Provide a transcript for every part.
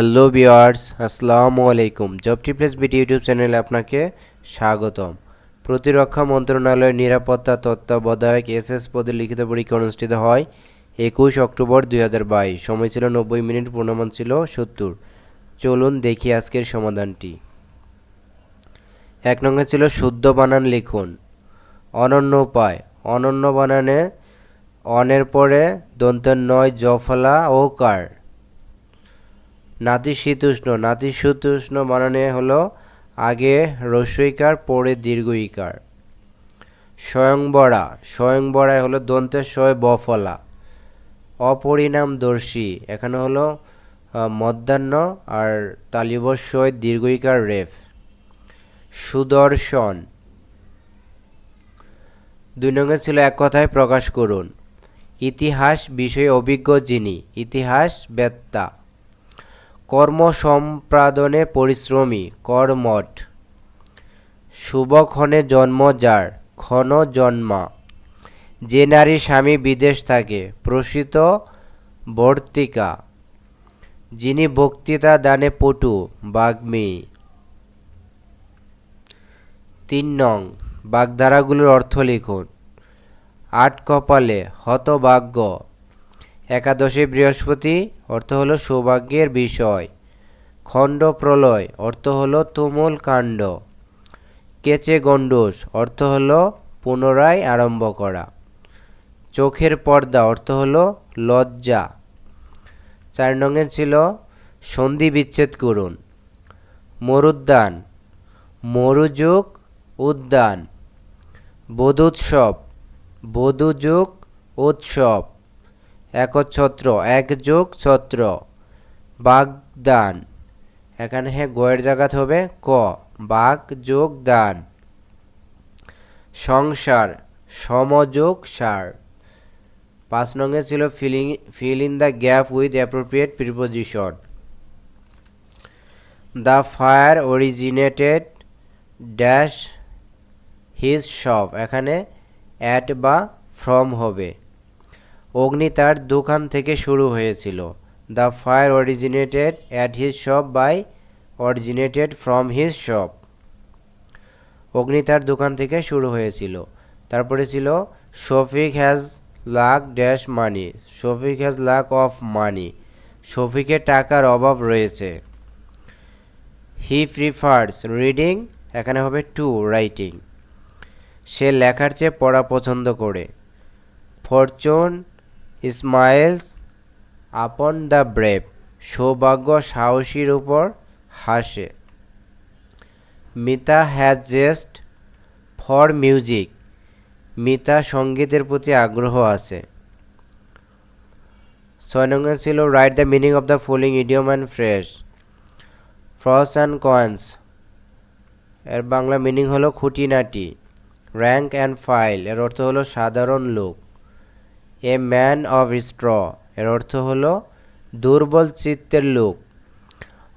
Hello বিয়ার্স আসসালামু আলাইকুম। Job টিপ্লেস বিটি ইউটিউব চ্যানেলে আপনাকে স্বাগতম। প্রতিরক্ষা মন্ত্রণালয়ের নিরাপত্তা তত্ত্বাবধায়ক এসএস পদে লিখিত পরীক্ষা অনুষ্ঠিত হয় একুশ অক্টোবর দুই হাজার বাইশ। সময় ছিল নব্বই মিনিট পূর্ণমান ছিল সত্তর। চলুন দেখি আজকের সমাধানটি। এক নম্বর ছিল শুদ্ধ বানান লিখুন। অনন্য উপায়। অনন্য বানানে অনের পরে দন্তের নয়, জফলা ও কার। নাতিশীতোষ্ণ নাতিশীতোষ্ণ বানানে হলো আগে রস্বইকার পরে দীর্ঘইকার। স্বয়ংবরা। স্বয়ংবরায় হলো দন্তের শয় বফলা। অপরিণামদর্শী। এখানে হলো মধ্যাহ্ন আর তালিবস্বয় দীর্ঘইকার রেফ। সুদর্শন। দুই নম্বর ছিল এক কথায় প্রকাশ করুন। ইতিহাস বিষয়ে অভিজ্ঞ যিনি। ইতিহাস বেত্তা। কর্ম সম্পাদনে পরিশ্রমী, কর্মঠ। শুভক্ষণে জন্ম যার, ক্ষণ জন্মা। যে নারী স্বামী বিদেশ থাকে, প্রসিত বর্তিকা। যিনি বক্তৃতা দানে পটু, বাগ্মী। তিন নং, বাগধারাগুলোর অর্থ লিখুন। আট কপালে হতভাগ্য। একাদশী বৃহস্পতি, অর্থ হলো সৌভাগ্যের বিষয়। খণ্ড প্রলয়, অর্থ হলো তুমুল কাণ্ড। কেচে গণ্ডূষ, অর্থ হলো পুনরায় আরম্ভ করা। চোখের পর্দা, অর্থ হলো লজ্জা। চার নঙে ছিল সন্ধি বিচ্ছেদ করুন। মরুদ্যান, মরুযুগ উদ্যান। বধুৎসব, বধুযুগ উৎসব। একচ্ছত্র, একযোগ ছত্র। বাগদান। এখানে হ্যাঁ গয়ের জায়গাতে হবে ক বাঘ যোগ দান সংসার সমযোগ সার পাঁচ নঙ্গে ছিল filling, fill in the gap with appropriate preposition. The fire originated dash his shop এখানে অ্যাট বা ফ্রম হবে। অগ্নি তার দোকান থেকে শুরু হয়েছিল। The fire originated at his shop by originated from his shop অগ্নি তার দোকান থেকে শুরু হয়েছিল। তারপরে ছিল Shafiq has lack dash money Shafiq has lack of money শফিকের টাকার অভাব রয়েছে। হি প্রিফার্স রিডিং এখানে হবে টু রাইটিং সে লেখার চেয়ে পড়া পছন্দ করে। Fortune smiles upon the brave, সৌভাগ্য সাহসীর উপর হাসে। Mita has zest for music Mita সঙ্গীতের প্রতি আগ্রহ আছে। ছয় ছিল write the meaning of the following idiom and fresh frost and coins এর বাংলা মিনিং হলো খুঁটিনাটি র্যাঙ্ক অ্যান্ড ফাইল এর অর্থ হলো সাধারণ লোক। এ ম্যান অফ স্ট্র, এর অর্থ হলো দুর্বল চিত্তের লোক।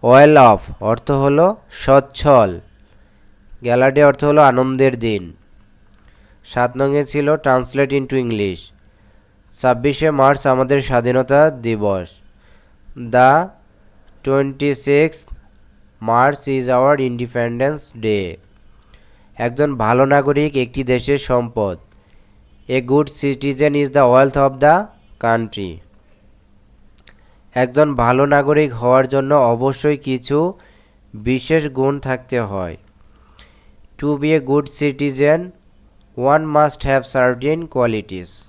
ওয়েল অফ, অর্থ হলো সচ্ছল। গ্যালাডি অর্থ হলো আনন্দের দিন। সাত নঙ্গে ছিল ট্রান্সলেট ইন্টু ইংলিশ। ছাব্বিশে মার্চ আমাদের স্বাধীনতা দিবস। The twenty six March is our independence day. একজন ভালো নাগরিক একটি দেশের সম্পদ। A good citizen is the wealth of the country একজন ভালো নাগরিক হওয়ার জন্য অবশ্যই কিছু বিশেষ গুণ থাকতে হয়। To be a good citizen one must have certain qualities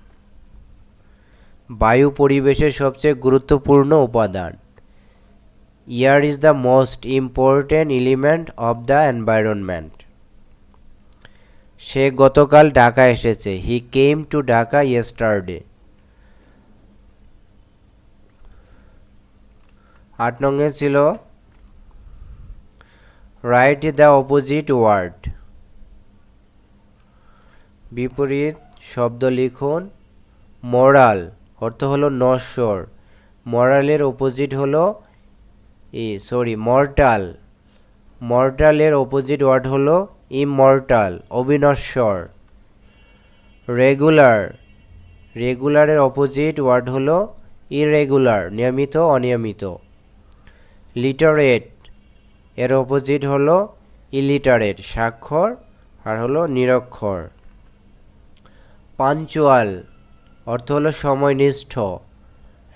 বায়ু পরিবেশের সবচেয়ে গুরুত্বপূর্ণ উপাদান। Air is the most important element of the environment সে গতকাল ঢাকা এসেছে। He came to Dhaka yesterday আট নঙ্গে ছিল রাইট দ্য অপোজিট ওয়ার্ড বিপরীত শব্দ লিখুন মরাল অর্থ হলো নশ্বর। মরালের অপোজিট হলো ই সরি মর্টাল মর্টালের অপোজিট ওয়ার্ড হলো ইমর্টাল অবিনশ্বর রেগুলার। রেগুলারের অপোজিট ওয়ার্ড হলো ইরেগুলার, নিয়মিত, অনিয়মিত। লিটারেট। এর অপোজিট হলো ইলিটারেট, স্বাক্ষর, আর হলো নিরক্ষর। পাঞ্চুয়াল। অর্থ হলো সময়নিষ্ঠ।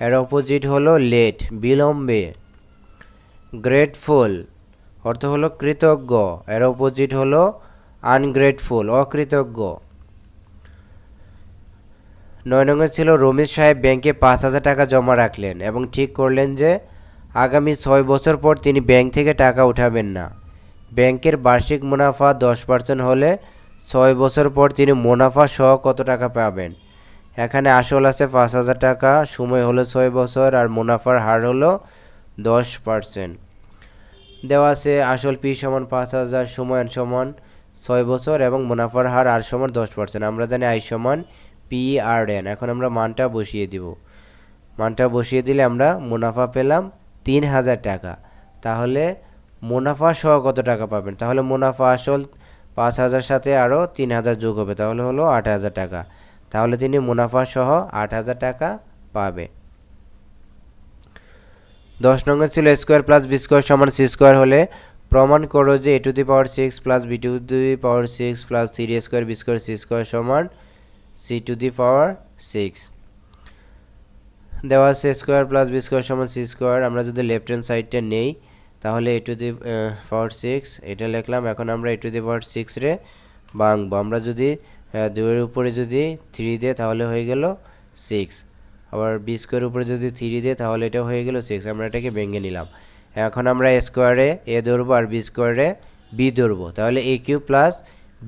এর অপোজিট হলো লেট, বিলম্বে। গ্রেটফুল। অর্থ হলো কৃতজ্ঞ। এর অপোজিট হলো আনগ্রেটফুল অকৃতজ্ঞ। নয় নম্বর ছিল রমেশ সাহেব ব্যাংকে পাঁচ হাজার টাকা জমা রাখলেন এবং ঠিক করলেন যে, আগামী ছয় বছর পর তিনি ব্যাংক থেকে টাকা উঠাবেন না। ব্যাংকের বার্ষিক মুনাফা দশ পার্সেন্ট হলে ছয় বছর পর তিনি মুনাফা সহ কত টাকা পাবেন? এখানে আসল আছে পাঁচ হাজার টাকা, সময় হলো ছয় বছর আর মুনাফার হার হলো দশ পার্সেন্ট দেওয়া আছে, আসল পি সমান পাঁচ হাজার সময় সমান ছয় বছর এবং মুনাফার হার আর সমান দশ পার্সেন্ট আমরা জানি আই সমান পি আর এন। এখন আমরা মানটা বসিয়ে দিব। মানটা বসিয়ে দিলে আমরা মুনাফা পেলাম তিন হাজার টাকা। তাহলে মুনাফা সহ কত টাকা পাবেন? তাহলে মুনাফা আসল পাঁচ হাজার সাথে আরও তিন হাজার যোগ হবে, তাহলে হলো আট হাজার টাকা। তাহলে তিনি মুনাফা সহ আট হাজার টাকা পাবে। দশ নম্বর ছিল স্কোয়ার প্লাস বি স্কোয়ার সমান সি স্কোয়ার হলে প্রমাণ করো যে A to the power six plus B to the power six plus three square B square C square সমান C to the power six দেওয়া আছে স্কোয়ার প্লাস বি স্কোয়ার সমান C square আমরা যদি লেফট হ্যান্ড সাইডটা নেই তাহলে এ to the power six এটা লিখলাম। এখন আমরা এ টু দি পাওয়ার সিক্স রে ভাঙবো। আমরা যদি আহ, দুইয়ের উপরে যদি থ্রি দেয় তাহলে হয়ে গেল সিক্স আবার বি স্কোয়ার উপরে যদি থ্রি দেয়, তাহলে এটা হয়ে গেল সিক্স আমরা এটাকে ভেঙে নিলাম। এখন আমরা এ স্কোয়ারে এ ধরবো আর বি স্কোয়ারে বি ধরবো। তাহলে A cube plus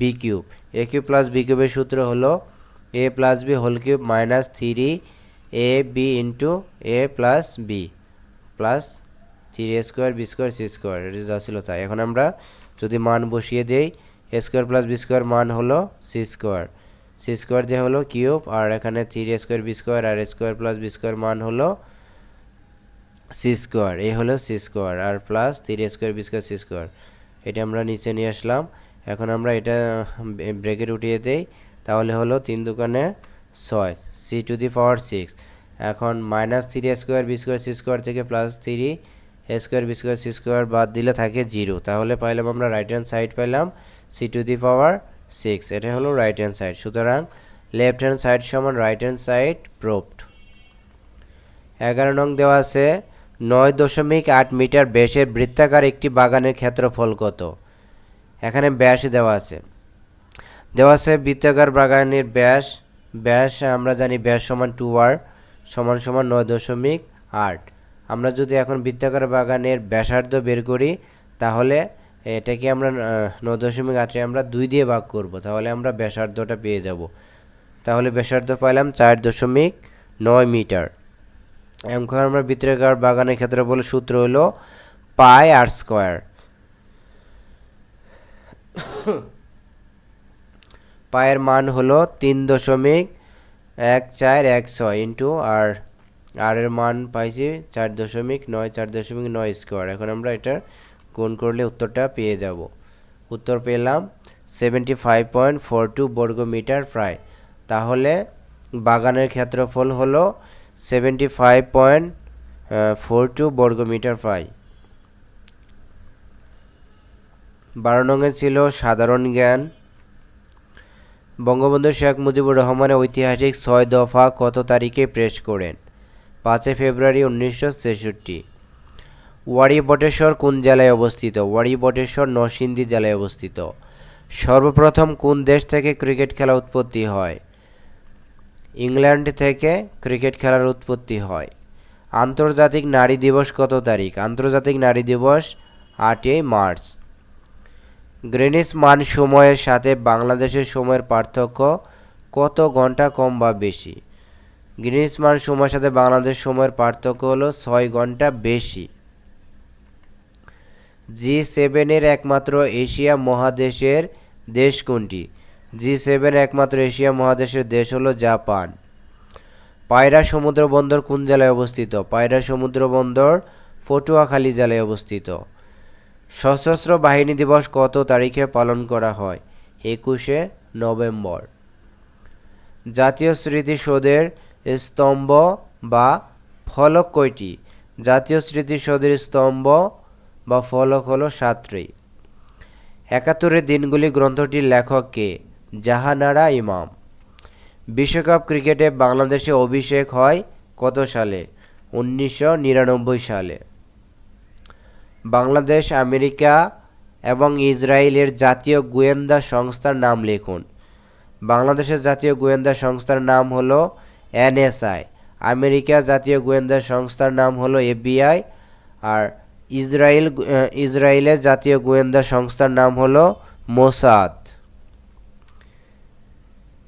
B cube A cube plus B কিউবের সূত্র হলো A plus B whole cube minus three A B into A plus B plus three A square B square C square এটা যা ছিল তাই। এখন আমরা যদি মান বসিয়ে দেই A square plus B square মান হলো সি স্কোয়ার সি স্কোয়ার দিয়ে হলো কিউব, আর এখানে থ্রি স্কোয়ার বি স্কোয়ার আর স্কোয়ার প্লাস বি স্কোয়ার মান হলো সি স্কোয়ার এই হলো সি স্কোয়ার আর plus three square B square C square. এটা আমরা নিচে নিয়ে আসলাম। এখন আমরা এটা ব্রেকেট উঠিয়ে দেই, তাহলে হলো তিন দোকানে ছয় C to the power six এখন minus three square B square C square থেকে plus three square B square C square বাদ দিলে থাকে জিরো। তাহলে পাইলাম আমরা রাইট হ্যান্ড সাইড পাইলাম C to the power six এটা হলো রাইট হ্যান্ড সাইড সুতরাং লেফট হ্যান্ড সাইড সমান রাইট হ্যান্ড সাইড প্রোভড এগারো নং দেওয়া আছে, নয় দশমিক আট মিটার ব্যাসের বৃত্তাকার একটি বাগানের ক্ষেত্রফল কত? এখানে ব্যাস দেওয়া আছে। দেওয়া আছে বৃত্তাকার বাগানের ব্যাস ব্যাস আমরা জানি ব্যাস সমান টু আর সমান সমান নয় দশমিক আট। আমরা যদি এখন বৃত্তাকার বাগানের ব্যাসার্ধ বের করি, তাহলে এটাকে আমরা নয় দশমিক আটে আমরা দুই দিয়ে ভাগ করব, তাহলে আমরা ব্যাসার্ধটা পেয়ে যাব। তাহলে ব্যাসার্ধ পাইলাম চার দশমিক নয় মিটার। এখন আমরা বৃত্তাকার বাগানের ক্ষেত্রে বলে সূত্র হলো পাই আর স্কোয়ার। পায়ের মান হলো তিন দশমিক এক চার এক ছয় ইন্টু আর আর এর মান পাইছি চার দশমিক নয়, চার দশমিক নয় স্কোয়ার। এখন আমরা এটা গুণ করলে উত্তরটা পেয়ে যাব। উত্তর পেলাম seventy five point four two বর্গ মিটার প্রায়। তাহলে বাগানের ক্ষেত্রফল হলো seventy five point four two বর্গ মিটার প্রায়। বারো নঙে ছিল সাধারণ জ্ঞান। বঙ্গবন্ধু শেখ মুজিবুর রহমানের ঐতিহাসিক ছয় দফা কত তারিখে প্রেস করেন? পাঁচই ফেব্রুয়ারি উনিশশো ছেষট্টি। ওয়ারি বটেশ্বর কোন জেলায় অবস্থিত? ওয়ারি বটেশ্বর নরসিংদী জেলায় অবস্থিত। সর্বপ্রথম কোন দেশ থেকে ক্রিকেট খেলা উৎপত্তি হয়? ইংল্যান্ড থেকে ক্রিকেট খেলার উৎপত্তি হয়। আন্তর্জাতিক নারী দিবস কত তারিখ? আন্তর্জাতিক নারী দিবস আটই মার্চ। গ্রেনিস মান সময়ের সাথে বাংলাদেশের সময়ের পার্থক্য কত ঘণ্টা কম বা বেশি? গ্রিনিস মান সময়ের সাথে বাংলাদেশ সময়ের পার্থক্য হলো ছয় ঘণ্টা বেশি। জি সেভেনের একমাত্র এশিয়া মহাদেশের দেশ কোনটি? জি সেভেন একমাত্র এশিয়া মহাদেশের দেশ হলো জাপান। পায়রা সমুদ্র বন্দর কোন জেলায় অবস্থিত? পায়রা সমুদ্র বন্দর পটুয়াখালী জেলায় অবস্থিত। সশস্ত্র বাহিনী দিবস কত তারিখে পালন করা হয়? একুশে নভেম্বর। জাতীয় স্মৃতিসৌধের স্তম্ভ বা ফলক কয়টি? জাতীয় স্মৃতিসৌধের স্তম্ভ বা ফলক হলো সাতটি। একাত্তরের দিনগুলি গ্রন্থটির লেখক কে? জাহানারা ইমাম। বিশ্বকাপ ক্রিকেটে বাংলাদেশে অভিষেক হয় কত সালে? উনিশশো নিরানব্বই সালে। বাংলাদেশ, আমেরিকা এবং ইসরায়েলের জাতীয় গোয়েন্দা সংস্থার নাম লিখুন। বাংলাদেশের জাতীয় গোয়েন্দা সংস্থার নাম হলো এনএসআই। আমেরিকা জাতীয় গোয়েন্দা সংস্থার নাম হলো এফবিআই। আর ইসরায়েল ইসরায়েলের জাতীয় গোয়েন্দা সংস্থার নাম হলো মোসাদ।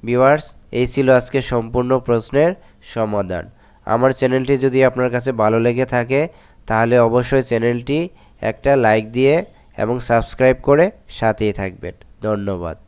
ভিউয়ার্স, এই ছিল আজকে সম্পূর্ণ প্রশ্নের সমাধান। আমার চ্যানেলটি যদি আপনার কাছে ভালো লেগে থাকে, তাহলে অবশ্যই চ্যানেলটি একটা লাইক দিয়ে এবং সাবস্ক্রাইব করে সাথেই থাকবেন। ধন্যবাদ।